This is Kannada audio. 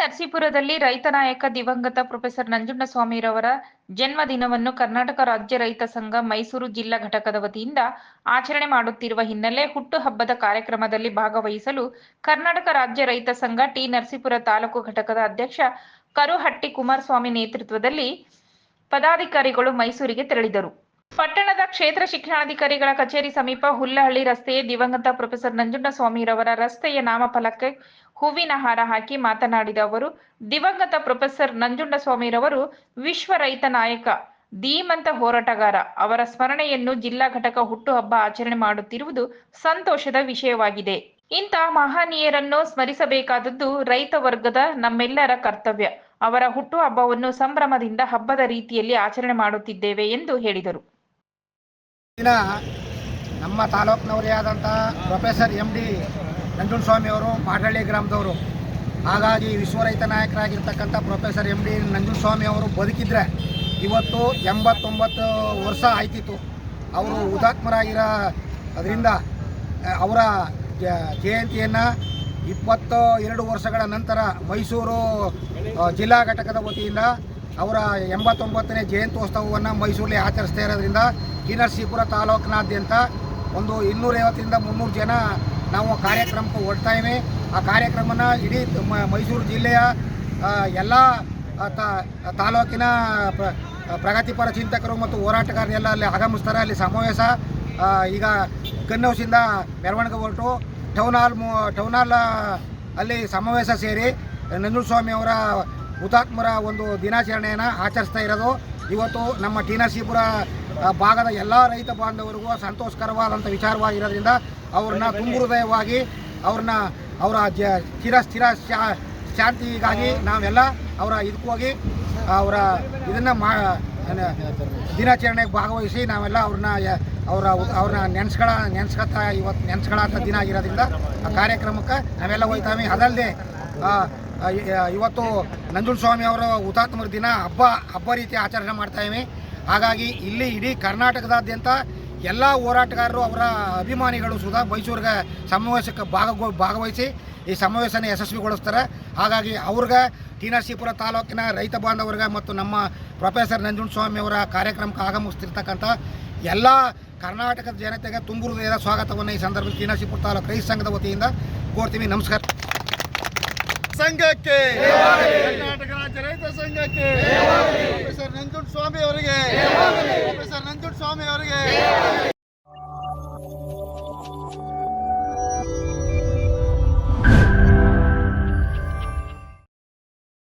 ನರಸೀಪುರದಲ್ಲಿ ರೈತ ನಾಯಕ ದಿವಂಗತ ಪ್ರೊಫೆಸರ್ ನಂಜುಂಡಸ್ವಾಮಿರವರ ಜನ್ಮ ದಿನವನ್ನು ಕರ್ನಾಟಕ ರಾಜ್ಯ ರೈತ ಸಂಘ ಮೈಸೂರು ಜಿಲ್ಲಾ ಘಟಕದ ವತಿಯಿಂದ ಆಚರಣೆ ಮಾಡುತ್ತಿರುವ ಹಿನ್ನೆಲೆ ಹುಟ್ಟುಹಬ್ಬದ ಕಾರ್ಯಕ್ರಮದಲ್ಲಿ ಭಾಗವಹಿಸಲು ಕರ್ನಾಟಕ ರಾಜ್ಯ ರೈತ ಸಂಘ ಟಿ ನರಸೀಪುರ ತಾಲೂಕು ಘಟಕದ ಅಧ್ಯಕ್ಷ ಕರುಹಟ್ಟಿ ಕುಮಾರಸ್ವಾಮಿ ನೇತೃತ್ವದಲ್ಲಿ ಪದಾಧಿಕಾರಿಗಳು ಮೈಸೂರಿಗೆ ತೆರಳಿದರು. ಪಟ್ಟಣದ ಕ್ಷೇತ್ರ ಶಿಕ್ಷಣಾಧಿಕಾರಿಗಳ ಕಚೇರಿ ಸಮೀಪ ಹುಲ್ಲಹಳ್ಳಿ ರಸ್ತೆಯ ದಿವಂಗತ ಪ್ರೊಫೆಸರ್ ನಂಜುಂಡಸ್ವಾಮಿರವರ ರಸ್ತೆಯ ನಾಮಫಲಕ್ಕೆ ಹೂವಿನ ಹಾರ ಹಾಕಿ ಮಾತನಾಡಿದ ಅವರು, ದಿವಂಗತ ಪ್ರೊಫೆಸರ್ ನಂಜುಂಡಸ್ವಾಮಿರವರು ವಿಶ್ವ ರೈತ ನಾಯಕ, ಧೀಮಂತ ಹೋರಾಟಗಾರ. ಅವರ ಸ್ಮರಣೆಯನ್ನು ಜಿಲ್ಲಾ ಘಟಕ ಹುಟ್ಟುಹಬ್ಬ ಆಚರಣೆ ಮಾಡುತ್ತಿರುವುದು ಸಂತೋಷದ ವಿಷಯವಾಗಿದೆ. ಇಂಥ ಮಹನೀಯರನ್ನು ಸ್ಮರಿಸಬೇಕಾದದ್ದು ರೈತ ವರ್ಗದ ನಮ್ಮೆಲ್ಲರ ಕರ್ತವ್ಯ. ಅವರ ಹುಟ್ಟುಹಬ್ಬವನ್ನು ಸಂಭ್ರಮದಿಂದ ಹಬ್ಬದ ರೀತಿಯಲ್ಲಿ ಆಚರಣೆ ಮಾಡುತ್ತಿದ್ದೇವೆ ಎಂದು ಹೇಳಿದರು. ದಿನ ನಮ್ಮ ತಾಲೂಕಿನವರೇ ಆದಂಥ ಪ್ರೊಫೆಸರ್ ಎಂ ಡಿ ನಂಜುಂಡಸ್ವಾಮಿ ಅವರು ಮಾಟಳ್ಳಿ ಗ್ರಾಮದವರು. ಹಾಗಾಗಿ ವಿಶ್ವ ರೈತ ನಾಯಕರಾಗಿರ್ತಕ್ಕಂಥ ಪ್ರೊಫೆಸರ್ ಎಂ ಡಿ ನಂಜುಂಡಸ್ವಾಮಿ ಅವರು ಬದುಕಿದ್ರೆ ಇವತ್ತು ಎಂಬತ್ತೊಂಬತ್ತು ವರ್ಷ ಆಯ್ತಿತ್ತು. ಅವರು ಹುತಾತ್ಮರಾಗಿರೋ ಅದರಿಂದ ಅವರ ಜಯಂತಿಯನ್ನು ಇಪ್ಪತ್ತು ಎರಡು ವರ್ಷಗಳ ನಂತರ ಮೈಸೂರು ಜಿಲ್ಲಾ ಘಟಕದ ವತಿಯಿಂದ ಅವರ ಎಂಬತ್ತೊಂಬತ್ತನೇ ಜಯಂತ್ಯೋತ್ಸವವನ್ನು ಮೈಸೂರಲ್ಲಿ ಆಚರಿಸ್ತಾ ಇರೋದ್ರಿಂದ ಕಿನರ್ಸೀಪುರ ನರಸೀಪುರ ತಾಲೂಕಿನಾದ್ಯಂತ ಒಂದು ಇನ್ನೂರೈವತ್ತರಿಂದ ಮುನ್ನೂರು ಜನ ನಾವು ಕಾರ್ಯಕ್ರಮಕ್ಕೆ ಹೊರಡ್ತಾ ಇವೆ. ಆ ಕಾರ್ಯಕ್ರಮನ ಇಡೀ ಮೈಸೂರು ಜಿಲ್ಲೆಯ ಎಲ್ಲ ತಾಲೂಕಿನ ಪ್ರಗತಿಪರ ಚಿಂತಕರು ಮತ್ತು ಹೋರಾಟಗಾರರೆಲ್ಲ ಅಲ್ಲಿ ಆಗಮಿಸ್ತಾರೆ. ಅಲ್ಲಿ ಸಮಾವೇಶ ಈಗ ಗನ್ ಹೌಸಿಂದ ಮೆರವಣಿಗೆ ಹೊರಟು ಟೌನ್ ಹಾಲ್ ಮು ಟೌನ್ ಹಾಲ್ ಅಲ್ಲಿ ಸಮಾವೇಶ ಸೇರಿ ನಂಜುಸ್ವಾಮಿ ಅವರ ಹುತಾತ್ಮರ ಒಂದು ದಿನಾಚರಣೆಯನ್ನು ಆಚರಿಸ್ತಾ ಇರೋದು. ಇವತ್ತು ನಮ್ಮ ಟಿ ನರಸೀಪುರ ಆ, ಭಾಗದ ಎಲ್ಲ ರೈತ ಬಾಂಧವರಿಗೂ ಸಂತೋಷಕರವಾದಂಥ ವಿಚಾರವಾಗಿರೋದ್ರಿಂದ ಅವ್ರನ್ನ ತುಂಬ ಹೃದಯವಾಗಿ ಅವ್ರನ್ನ ಅವರ ಜ ಚಿರ ಸ್ಥಿರ ಶಾ- ಶಾಂತಿಗಾಗಿ ನಾವೆಲ್ಲ ಅವರ ಇದಕ್ಕೆ ಹೋಗಿ ಅವರ ಇದನ್ನು ಮಾ ದಿನಾಚರಣೆಗೆ ಭಾಗವಹಿಸಿ ನಾವೆಲ್ಲ ಅವ್ರನ್ನ ಅವರ ಅವ್ರನ್ನ ನೆನೆಸ್ಕೊಳ ನೆನೆಸ್ಕೊತಾ ಇವತ್ತು ನೆನ್ಸ್ಗಳಂಥ ದಿನ ಆಗಿರೋದ್ರಿಂದ ಆ ಕಾರ್ಯಕ್ರಮಕ್ಕೆ ನಾವೆಲ್ಲ ಹೋಗ್ತಾವೆ ಅದಲ್ಲದೆ ಇವತ್ತು ನಂಜುಂಡಸ್ವಾಮಿ ಅವರ ಹುತಾತ್ಮರ ದಿನ ಹಬ್ಬ ಹಬ್ಬ ರೀತಿ ಆಚರಣೆ ಮಾಡ್ತಾ ಇವೆ. ಹಾಗಾಗಿ ಇಲ್ಲಿ ಇಡೀ ಕರ್ನಾಟಕದಾದ್ಯಂತ ಎಲ್ಲ ಹೋರಾಟಗಾರರು ಅವರ ಅಭಿಮಾನಿಗಳು ಸುಧಾ ಮೈಸೂರಿಗೆ ಸಮಾವೇಶಕ್ಕೆ ಭಾಗ ಭಾಗವಹಿಸಿ ಈ ಸಮಾವೇಶನ ಯಶಸ್ವಿಗೊಳಿಸ್ತಾರೆ. ಹಾಗಾಗಿ ಅವ್ರಿಗೆ ಟಿ ನರಸೀಪುರ ತಾಲೂಕಿನ ರೈತ ಬಾಂಧವರಿಗೆ ಮತ್ತು ನಮ್ಮ ಪ್ರೊಫೆಸರ್ ನಂಜುಂಡಸ್ವಾಮಿ ಅವರ ಕಾರ್ಯಕ್ರಮಕ್ಕೆ ಆಗಮಿಸ್ತಿರ್ತಕ್ಕಂಥ ಎಲ್ಲ ಕರ್ನಾಟಕದ ಜನತೆಗೆ ತುಂಬ ಹೃದಯದ ಸ್ವಾಗತವನ್ನು ಈ ಸಂದರ್ಭದಲ್ಲಿ ಟಿ ನರಸೀಪುರ ತಾಲೂಕು ರೈತ ಸಂಘದ ವತಿಯಿಂದ ಕೋರ್ತೀವಿ ನಮಸ್ಕಾರ. ಸಂಘಕ್ಕೆ. ಕರ್ನಾಟಕ ರಾಜ್ಯ ರೈತ ಸಂಘಕ್ಕೆ. ಪ್ರೊಫೆಸರ್ ನಂಜುಂಡ ಸ್ವಾಮಿ ಅವರಿಗೆ. ಪ್ರೊಫೆಸರ್ ನಂಜುಂಡ ಸ್ವಾಮಿ ಅವರಿಗೆ.